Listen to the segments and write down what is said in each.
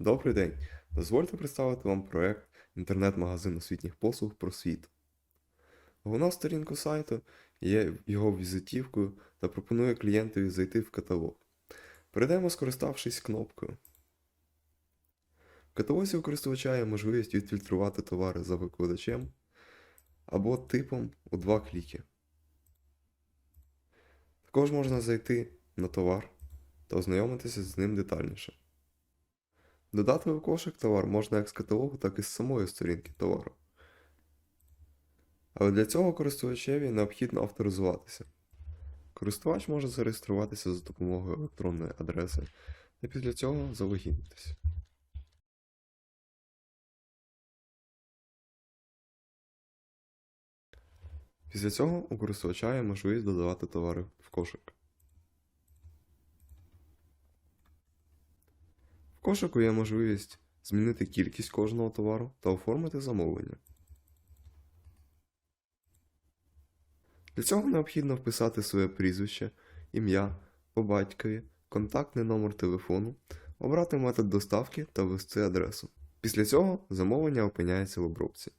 Добрий день! Дозвольте представити вам проект інтернет-магазин освітніх послуг «Просвіт». Головна сторінка сайту є його візитівкою та пропонує клієнтові зайти в каталог. Перейдемо, скориставшись кнопкою. В каталозі у користувача є можливість відфільтрувати товари за викладачем або типом у два кліки. Також можна зайти на товар та ознайомитися з ним детальніше. Додати у кошик товар можна як з каталогу, так і з самої сторінки товару. Але для цього користувачеві необхідно авторизуватися. Користувач може зареєструватися за допомогою електронної адреси та після цього залогінитися. Після цього у користувача є можливість додавати товари в кошик. Кошику є можливість змінити кількість кожного товару та оформити замовлення. Для цього необхідно вписати своє прізвище, ім'я, по батькові, контактний номер телефону, обрати метод доставки та ввести адресу. Після цього замовлення опиняється в обробці.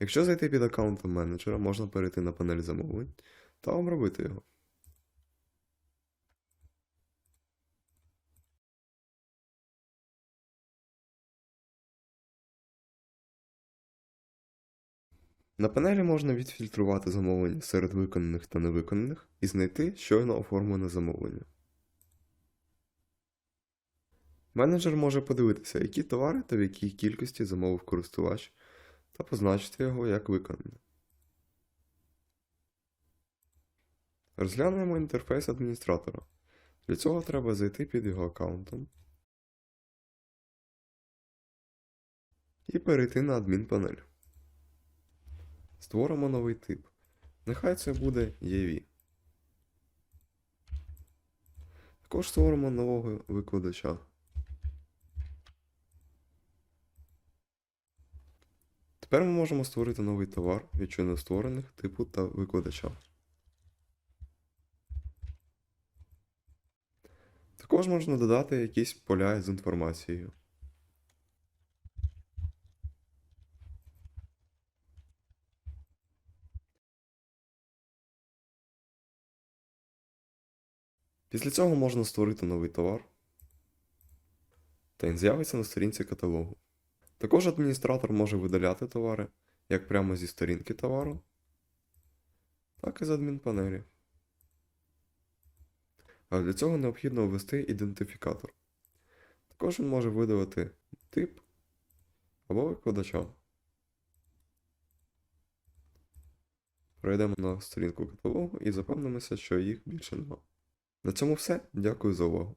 Якщо зайти під аккаунтом менеджера, можна перейти на панель замовлень та обробити його. На панелі можна відфільтрувати замовлення серед виконаних та невиконаних і знайти щойно оформлене замовлення. Менеджер може подивитися, які товари та в якій кількості замовив користувач, та позначити його як виконане. Розглянемо інтерфейс адміністратора. Для цього треба зайти під його аккаунтом і перейти на адмінпанель. Створимо новий тип. Нехай це буде EV. Також створимо нового викладача. Тепер ми можемо створити новий товар від щойно створених типу та викладача. Також можна додати якісь поля з інформацією. Після цього можна створити новий товар, та він з'явиться на сторінці каталогу. Також адміністратор може видаляти товари як прямо зі сторінки товару, так і з адмінпанелі. Але для цього необхідно ввести ідентифікатор. Також він може видалити тип або викладача. Перейдемо на сторінку каталогу і запевнимося, що їх більше нема. На цьому все. Дякую за увагу.